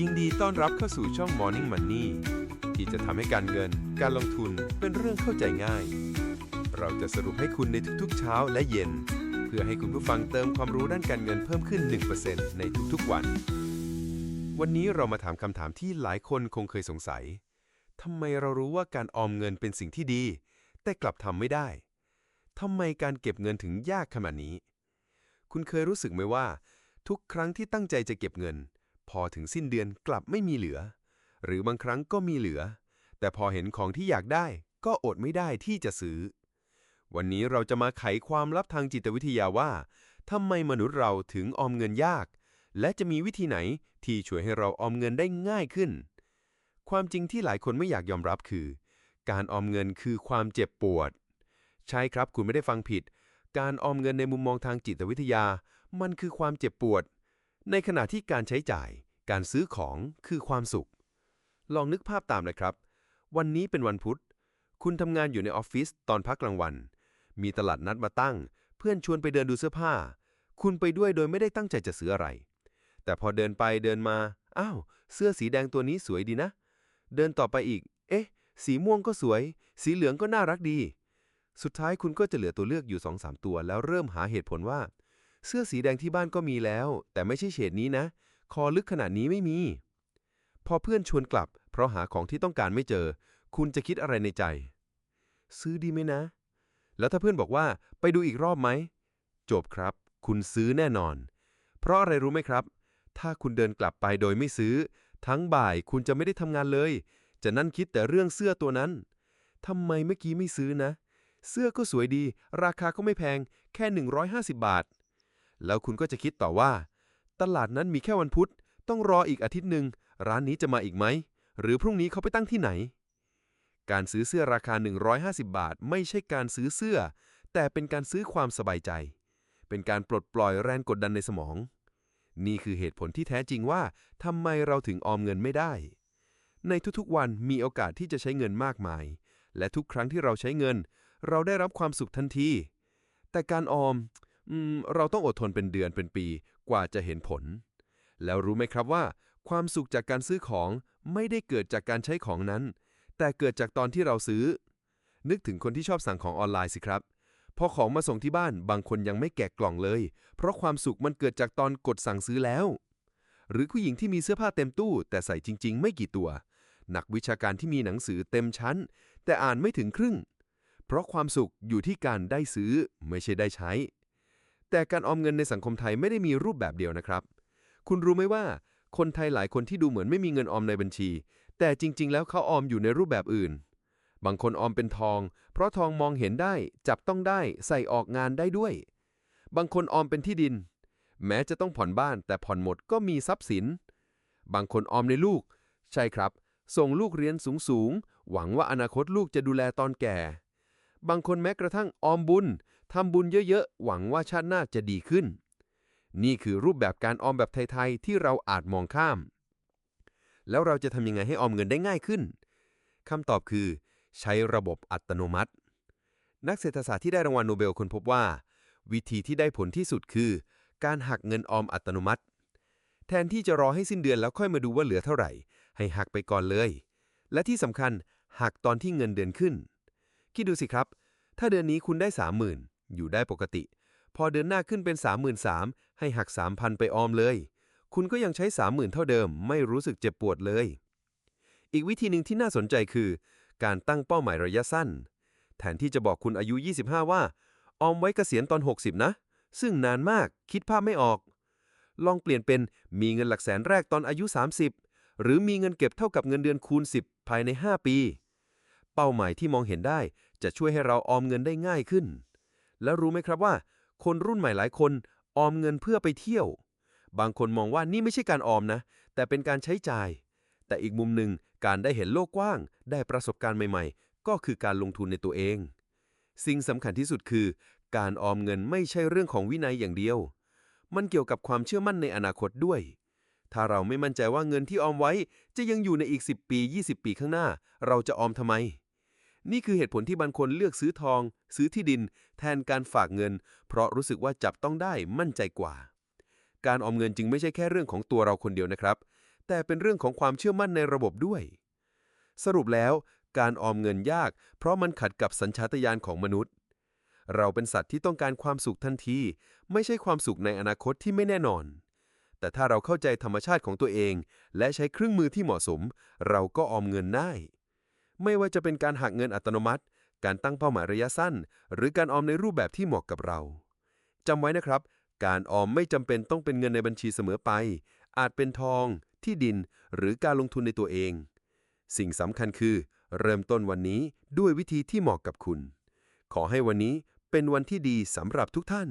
ยินดีต้อนรับเข้าสู่ช่อง Morning Money ที่จะทำให้การเงิน การลงทุนเป็นเรื่องเข้าใจง่าย เราจะสรุปให้คุณในทุกๆเช้าและเย็น เพื่อให้คุณผู้ฟังเติมความรู้ด้านการเงินเพิ่มขึ้น 1%ในทุกๆวัน วันนี้เรามาถามคำถามที่หลายคนคงเคยสงสัยทำไมเรารู้ว่าการออมเงินเป็นสิ่งที่ดี แต่กลับทำไม่ได้ทำไมการเก็บเงินถึงยากขนาดนี้ คุณเคยรู้สึกไหมว่า ทุกครั้งที่ตั้งใจจะเก็บเงิน พอถึงสิ้นเดือนกลับไม่มีเหลือ หรือบางครั้งก็มีเหลือ แต่พอเห็นของที่อยากได้ ก็อดไม่ได้ที่จะซื้อ วันนี้เราจะมาไขความลับทางจิตวิทยาว่าทำไมมนุษย์เราถึงออมเงินยาก และจะมีวิธีไหนที่ช่วยให้เราออมเงินได้ง่ายขึ้น ความจริงที่หลายคนไม่อยากยอมรับคือ การออมเงินคือความเจ็บปวด ใช่ครับคุณไม่ได้ฟังผิด การออมเงินในมุมมองทางจิตวิทยา มันคือความเจ็บปวด ในขณะที่การใช้จ่าย การซื้อของคือความสุข ลองนึกภาพตามเลยครับ วันนี้เป็นวันพุธ คุณทำงานอยู่ในออฟฟิศตอนพักกลางวัน มีตลาดนัดมาตั้ง เพื่อนชวนไปเดินดูเสื้อผ้า คุณไปด้วยโดยไม่ได้ตั้งใจจะซื้ออะไร แต่พอเดินไปเดินมา อ้าว เสื้อสีแดงตัวนี้สวยดีนะ เดินต่อไปอีก เอ๊ะ สีม่วงก็สวย สีเหลืองก็น่ารักดี สุดท้ายคุณก็จะเหลือตัวเลือกอยู่2องสามตัว แล้วเริ่มหาเหตุผลว่า เสื้อสีแดงที่บ้านก็มีแล้ว แต่ไม่ใช่เฉดนี้นะ คอลึกขนาดนี้ไม่มี พอเพื่อนชวนกลับ เพราะหาของที่ต้องการไม่เจอ คุณจะคิดอะไรในใจ ซื้อดีไหมนะ แล้วถ้าเพื่อนบอกว่าไปดูอีกรอบไหม จบครับ คุณซื้อแน่นอน เพราะอะไรรู้ไหมครับ ถ้าคุณเดินกลับไปโดยไม่ซื้อ ทั้งบ่ายคุณจะไม่ได้ทำงานเลย จะนั่นคิดแต่เรื่องเสื้อตัวนั้นทำไมเมื่อกี้ไม่ซื้อนะ เสื้อก็สวยดี ราคาก็ไม่แพง แค่ 150 บาท แล้วคุณก็จะคิดต่อว่า ตลาดนั้นมีแค่วันพุธ ต้องรออีกอาทิตย์หนึ่ง ร้านนี้จะมาอีกไหม หรือพรุ่งนี้เขาไปตั้งที่ไหน การซื้อเสื้อราคา 150 บาท ไม่ใช่การซื้อเสื้อ แต่เป็นการซื้อความสบายใจ เป็นการปลดปล่อยแรงกดดันในสมอง นี่คือเหตุผลที่แท้จริงว่าทำไมเราถึงออมเงินไม่ได้ ในทุกๆวันมีโอกาสที่จะใช้เงินมากมาย และทุกครั้งที่เราใช้เงิน เราได้รับความสุขทันที แต่การออมอืม เราต้องอดทนเป็นเดือนเป็นปีกว่าจะเห็นผล แล้วรู้ไหมครับว่า ความสุขจากการซื้อของไม่ได้เกิดจากการใช้ของนั้น แต่เกิดจากตอนที่เราซื้อ นึกถึงคนที่ชอบสั่งของออนไลน์สิครับ พอของมาส่งที่บ้านบางคนยังไม่แกะกล่องเลย เพราะความสุขมันเกิดจากตอนกดสั่งซื้อแล้ว หรือผู้หญิงที่มีเสื้อผ้าเต็มตู้ แต่ใส่จริง ๆ ไม่กี่ตัว นักวิชาการที่มีหนังสือเต็มชั้น แต่อ่านไม่ถึงครึ่ง เพราะความสุขอยู่ที่การได้ซื้อไม่ใช่ได้ใช้ แต่การออมเงินในสังคมไทยไม่ได้มีรูปแบบเดียวนะครับ คุณรู้ไหมว่า คนไทยหลายคนที่ดูเหมือนไม่มีเงินออมในบัญชี แต่จริง ๆ แล้วเขาออมอยู่ในรูปแบบอื่น บางคนออมเป็นทอง เพราะทองมองเห็นได้ จับต้องได้ ใส่ออกงานได้ด้วย บางคนออมเป็นที่ดิน แม้จะต้องผ่อนบ้าน แต่ผ่อนหมดก็มีทรัพย์สิน บางคนออมในลูก ใช่ครับ ส่งลูกเรียนสูงๆหวังว่าอนาคตลูกจะดูแลตอนแก่ บางคนแม้กระทั่งออมบุญทำบุญเยอะๆ หวังว่าชาติหน้าจะดีขึ้น นี่คือรูปแบบการออมแบบไทย ๆ ที่เราอาจมองข้าม แล้วเราจะทำยังไงให้ออมเงินได้ง่ายขึ้นคำตอบคือ ใช้ระบบอัตโนมัติ นักเศรษฐศาสตร์ที่ได้รางวัลโนเบลค้นพบว่า วิธีที่ได้ผลที่สุดคือ การหักเงินออมอัตโนมัติ แทนที่จะรอให้สิ้นเดือนแล้วค่อยมาดูว่าเหลือเท่าไหร่ ให้หักไปก่อนเลย และที่สำคัญหักตอนที่เงินเดือนขึ้น คิดดูสิครับ ถ้าเดือนนี้คุณได้ 30,000 อยู่ได้ปกติ พอเดือนหน้าขึ้นเป็น 33,000 ให้หัก 3,000 ไปออมเลย คุณก็ยังใช้ 30,000 เท่าเดิม ไม่รู้สึกเจ็บปวดเลย อีกวิธีหนึ่งที่น่าสนใจคือ การตั้งเป้าหมายระยะสั้น แทนที่จะบอกคุณอายุ 25 ว่า ออมไว้เกษียณตอน 60 นะ ซึ่งนานมากคิดภาพไม่ออก ลองเปลี่ยนเป็นมีเงินหลักแสนแรกตอนอายุ 30 หรือมีเงินเก็บเท่ากับเงินเดือนคูณ 10 ภายใน 5 ปีเป้าหมายที่มองเห็นได้ จะช่วยให้เราออมเงินได้ง่ายขึ้น แล้วรู้ไหมครับว่า คนรุ่นใหม่หลายคนออมเงินเพื่อไปเที่ยว บางคนมองว่านี่ไม่ใช่การออมนะ แต่เป็นการใช้จ่าย แต่อีกมุมหนึ่งการได้เห็นโลกกว้าง ได้ประสบการณ์ใหม่ ๆ ก็คือการลงทุนในตัวเอง สิ่งสำคัญที่สุดคือ การออมเงินไม่ใช่เรื่องของวินัยอย่างเดียว มันเกี่ยวกับความเชื่อมั่นในอนาคตด้วยถ้าเราไม่มั่นใจว่าเงินที่ออมไว้จะยังอยู่ในอีก 10 ปี 20 ปีข้างหน้า เราจะออมทำไม นี่คือเหตุผลที่บางคนเลือกซื้อทอง ซื้อที่ดิน แทนการฝากเงิน เพราะรู้สึกว่าจับต้องได้มั่นใจกว่า การออมเงินจึงไม่ใช่แค่เรื่องของตัวเราคนเดียวนะครับ แต่เป็นเรื่องของความเชื่อมั่นในระบบด้วย สรุปแล้ว การออมเงินยาก เพราะมันขัดกับสัญชาตญาณของมนุษย์ เราเป็นสัตว์ที่ต้องการความสุขทันที ไม่ใช่ความสุขในอนาคตที่ไม่แน่นอน แต่ถ้าเราเข้าใจธรรมชาติของตัวเอง และใช้เครื่องมือที่เหมาะสม เราก็ออมเงินได้ ไม่ว่าจะเป็นการหักเงินอัตโนมัติ การตั้งเป้าหมายระยะสั้น หรือการออมในรูปแบบที่เหมาะกับเราจำไว้นะครับ การออมไม่จำเป็นต้องเป็นเงินในบัญชีเสมอไป อาจเป็นทอง ที่ดิน หรือการลงทุนในตัวเอง สิ่งสำคัญคือ เริ่มต้นวันนี้ด้วยวิธีที่เหมาะกับคุณ ขอให้วันนี้เป็นวันที่ดีสำหรับทุกท่าน